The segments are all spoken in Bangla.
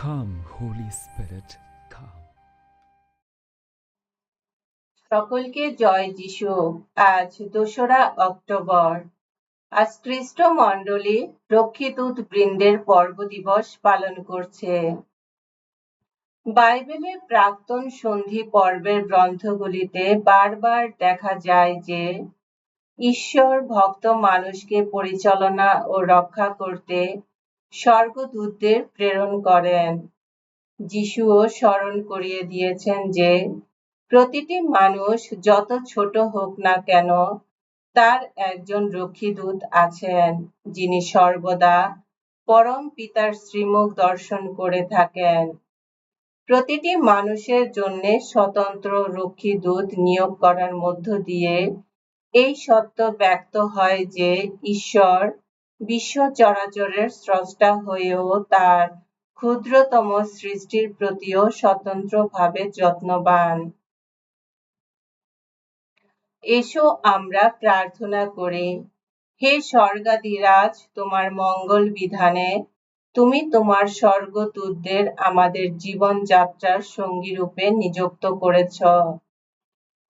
Holy Spirit, come. সকলকে জয় যিশু। আজ দোসরা অক্টোবর। আজ খ্রিস্ট মণ্ডলী রক্ষিদূত বৃন্দের পর্ব দিবস পালন করছে। বাইবেলের প্রাক্তন সন্ধি পর্বের গ্রন্থগুলিতে বারবার দেখা যায় যে ঈশ্বর ভক্ত মানুষকে পরিচালনা ও রক্ষা করতে স্বর্গদূতদের প্রেরণ করেন। যিশুও স্মরণ করিয়ে দিয়েছেন যে, প্রতিটি মানুষ যত ছোট হোক না কেন, তার একজন রক্ষীদূত আছেন, যিনি সর্বদা পরম পিতার শ্রীমুখ দর্শন করে থাকেন। প্রতিটি মানুষের জন্য স্বতন্ত্র রক্ষীদূত নিয়োগ করার মধ্য দিয়ে এই সত্য ব্যক্ত হয় যে, ঈশ্বর বিশ্ব চরাচরের স্রষ্টা হয়েও তার ক্ষুদ্রতম সৃষ্টির প্রতিও স্বতন্ত্রভাবে যত্নবান। এসো আমরা প্রার্থনা করি, হে স্বর্গাদিরাজ তোমার মঙ্গল বিধানে তুমি তোমার স্বর্গদূতদের আমাদের জীবন যাত্রার সঙ্গী রূপে নিযুক্ত করেছ।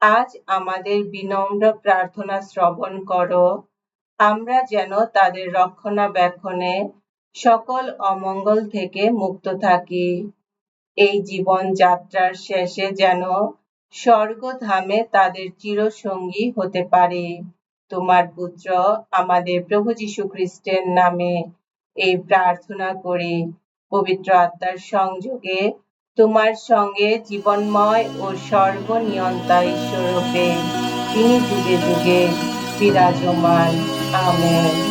আজ আমাদের বিনম্র প্রার্থনা শ্রবণ করো আমরা যেন তাদের রক্ষণাবেক্ষণে সকল অমঙ্গল থেকে মুক্ত থাকি। এই জীবন যাত্রার শেষে যেন স্বর্গধামে তাদের চিরসঙ্গী হতে পারে। তোমার পুত্র আমাদের প্রভু যীশু খ্রিস্টের নামে এই প্রার্থনা করি। পবিত্র আত্মার সংযোগে তোমার সঙ্গে জীবনময় ও সর্বনিয়ন্তা ঈশ্বরূপে তিনি যুগে যুগে বিরাজমান। Amen.